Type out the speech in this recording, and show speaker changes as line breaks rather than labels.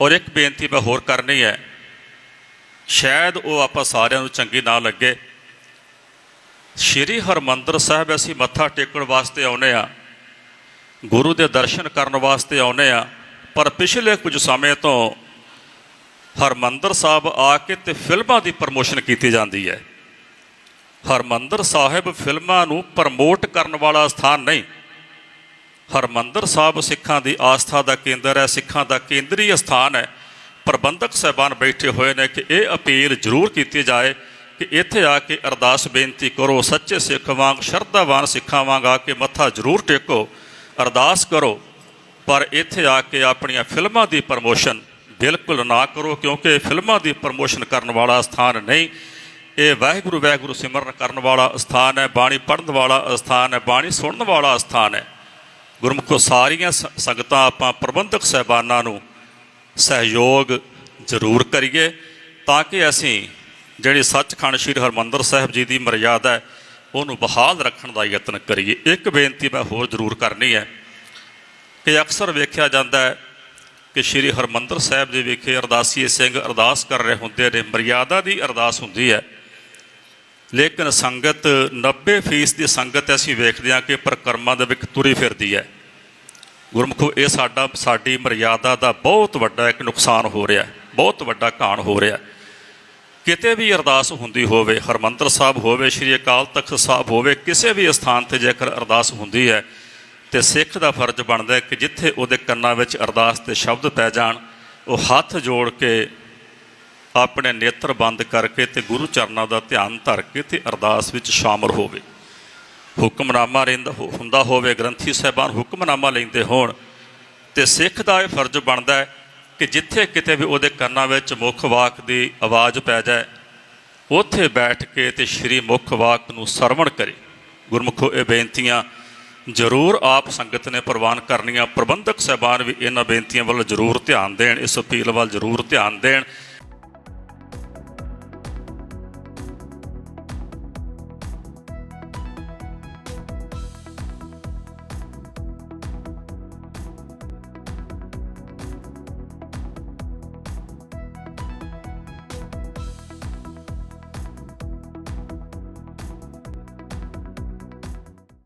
ਔਰ ਇੱਕ ਬੇਨਤੀ ਮੈਂ ਹੋਰ ਕਰਨੀ ਹੈ। ਸ਼ਾਇਦ ਉਹ ਆਪਾਂ ਸਾਰਿਆਂ ਨੂੰ ਚੰਗੀ ਨਾ ਲੱਗੇ। ਸ਼੍ਰੀ ਹਰਮੰਦਰ ਸਾਹਿਬ ਅਸੀਂ ਮੱਥਾ ਟੇਕਣ ਵਾਸਤੇ ਆਉਨੇ ਆ ਗੁਰੂ ਦੇ ਦਰਸ਼ਨ ਕਰਨ ਵਾਸਤੇ ਆਉਨੇ ਆ ਪਰ ਪਿਛਲੇ ਕੁਝ ਸਮੇਂ ਤੋਂ ਹਰਮੰਦਰ ਸਾਹਿਬ ਆ ਕੇ ਤੇ ਫਿਲਮਾਂ ਦੀ ਪ੍ਰਮੋਸ਼ਨ ਕੀਤੀ ਜਾਂਦੀ ਹੈ। ਹਰਮੰਦਰ ਸਾਹਿਬ ਫਿਲਮਾਂ ਨੂੰ ਪ੍ਰਮੋਟ ਕਰਨ ਵਾਲਾ ਸਥਾਨ ਨਹੀਂ। ਹਰਮੰਦਰ ਸਾਹਿਬ ਸਿੱਖਾਂ ਦੀ ਆਸਥਾ ਦਾ ਕੇਂਦਰ ਹੈ, ਸਿੱਖਾਂ ਦਾ ਕੇਂਦਰੀ ਸਥਾਨ ਹੈ। ਪ੍ਰਬੰਧਕ ਸਹਿਬਾਨ ਬੈਠੇ ਹੋਏ ਨੇ ਕਿ ਇਹ ਅਪੀਲ ਜ਼ਰੂਰ ਕੀਤੀ ਜਾਏ ਕਿ ਇੱਥੇ ਆ ਕੇ ਅਰਦਾਸ ਬੇਨਤੀ ਕਰੋ, ਸੱਚੇ ਸਿੱਖ ਵਾਂਗ, ਸ਼ਰਧਾਵਾਨ ਸਿੱਖਾਂ ਵਾਂਗ ਆ ਕੇ ਮੱਥਾ ਜ਼ਰੂਰ ਟੇਕੋ, ਅਰਦਾਸ ਕਰੋ। ਪਰ ਇੱਥੇ ਆ ਕੇ ਆਪਣੀਆਂ ਫਿਲਮਾਂ ਦੀ ਪ੍ਰਮੋਸ਼ਨ ਬਿਲਕੁਲ ਨਾ ਕਰੋ, ਕਿਉਂਕਿ ਫਿਲਮਾਂ ਦੀ ਪ੍ਰਮੋਸ਼ਨ ਕਰਨ ਵਾਲਾ ਸਥਾਨ ਨਹੀਂ। ਇਹ ਵਾਹਿਗੁਰੂ ਵਾਹਿਗੁਰੂ ਸਿਮਰਨ ਕਰਨ ਵਾਲਾ ਸਥਾਨ ਹੈ, ਬਾਣੀ ਪੜ੍ਹਨ ਵਾਲਾ ਸਥਾਨ ਹੈ, ਬਾਣੀ ਸੁਣਨ ਵਾਲਾ ਸਥਾਨ ਹੈ। ਗੁਰਮੁਖੋ ਸਾਰੀਆਂ ਸ- ਸੰਗਤਾਂ ਆਪਾਂ ਪ੍ਰਬੰਧਕ ਸਹਿਬਾਨਾਂ ਨੂੰ ਸਹਿਯੋਗ ਜ਼ਰੂਰ ਕਰੀਏ ਤਾਂ ਕਿ ਅਸੀਂ ਜਿਹੜੀ ਸੱਚਖੰਡ ਸ੍ਰੀ ਹਰਮੰਦਰ ਸਾਹਿਬ ਜੀ ਦੀ ਮਰਿਆਦਾ ਹੈ, ਉਹਨੂੰ ਬਹਾਲ ਰੱਖਣ ਦਾ ਯਤਨ ਕਰੀਏ। ਇੱਕ ਬੇਨਤੀ ਮੈਂ ਹੋਰ ਜ਼ਰੂਰ ਕਰਨੀ ਹੈ ਕਿ ਅਕਸਰ ਵੇਖਿਆ ਜਾਂਦਾ ਹੈ ਕਿ ਸ੍ਰੀ ਹਰਮੰਦਰ ਸਾਹਿਬ ਦੇ ਵਿਖੇ ਅਰਦਾਸੀਏ ਸਿੰਘ ਅਰਦਾਸ ਕਰ ਰਹੇ ਹੁੰਦੇ ਨੇ, ਮਰਿਆਦਾ ਦੀ ਅਰਦਾਸ ਹੁੰਦੀ ਹੈ। ਲੇਕਿਨ ਸੰਗਤ 90% ਦੀ ਸੰਗਤ ਅਸੀਂ ਵੇਖਦੇ ਹਾਂ ਕਿ ਪ੍ਰਕਰਮਾਂ ਦੇ ਵਿੱਚ ਤੁਰੀ ਫਿਰਦੀ ਹੈ। ਗੁਰਮੁਖੋ, ਇਹ ਸਾਡਾ, ਸਾਡੀ ਮਰਿਆਦਾ ਦਾ ਬਹੁਤ ਵੱਡਾ ਇੱਕ ਨੁਕਸਾਨ ਹੋ ਰਿਹਾ ਹੈ, ਬਹੁਤ ਵੱਡਾ ਘਾਣ ਹੋ ਰਿਹਾ ਕਿਤੇ ਵੀ ਅਰਦਾਸ ਹੁੰਦੀ ਹੋਵੇ, ਹਰਮੰਦਰ ਸਾਹਿਬ ਹੋਵੇ, ਸ੍ਰੀ ਅਕਾਲ ਤਖਤ ਸਾਹਿਬ ਹੋਵੇ, ਕਿਸੇ ਵੀ ਸਥਾਨ ਤੇ ਜੇਕਰ ਅਰਦਾਸ ਹੁੰਦੀ ਹੈ, ਤੇ ਸਿੱਖ ਦਾ ਫਰਜ਼ ਬਣਦਾ ਹੈ ਕਿ ਜਿੱਥੇ ਉਹਦੇ ਕੰਨਾਂ ਵਿੱਚ ਅਰਦਾਸ ਦੇ ਸ਼ਬਦ ਪੈ ਜਾਣ, ਉਹ ਹੱਥ ਜੋੜ ਕੇ ਆਪਣੇ ਨੇਤਰ ਬੰਦ ਕਰਕੇ ਤੇ ਗੁਰੂ ਚਰਨਾਂ ਦਾ ਧਿਆਨ ਧਰ ਕੇ ਤੇ ਅਰਦਾਸ ਵਿੱਚ ਸ਼ਾਮਲ ਹੋਵੇ। ਹੁਕਮਨਾਮਾ ਰਹਿੰਦਾ ਹੋ- ਹੁੰਦਾ ਹੋਵੇ, ਗ੍ਰੰਥੀ ਸਾਹਿਬਾਨ ਹੁਕਮਨਾਮਾ ਲੈਂਦੇ ਹੋਣ, ਤੇ ਸਿੱਖ ਦਾ ਇਹ ਫਰਜ਼ ਬਣਦਾ ਹੈ ਕਿ ਜਿੱਥੇ ਕਿਤੇ ਵੀ ਉਹਦੇ ਕੰਨਾਂ ਵਿੱਚ ਮੁੱਖ ਵਾਕ ਦੀ ਆਵਾਜ਼ ਪੈ ਜਾਏ, ਉੱਥੇ ਬੈਠ ਕੇ ਤੇ ਸ਼੍ਰੀ ਮੁੱਖ ਵਾਕ ਨੂੰ ਸਰਵਣ ਕਰੇ। ਗੁਰਮੁਖੋ, ਇਹ ਬੇਨਤੀਆਂ ਜ਼ਰੂਰ ਆਪ ਸੰਗਤ ਨੇ ਪ੍ਰਵਾਨ ਕਰਨੀਆਂ। ਪ੍ਰਬੰਧਕ ਸਹਿਬਾਨ ਵੀ ਇਹਨਾਂ ਬੇਨਤੀਆਂ ਵੱਲ ਜ਼ਰੂਰ ਧਿਆਨ ਦੇਣ, ਇਸ ਅਪੀਲ ਵੱਲ ਜ਼ਰੂਰ ਧਿਆਨ ਦੇਣ।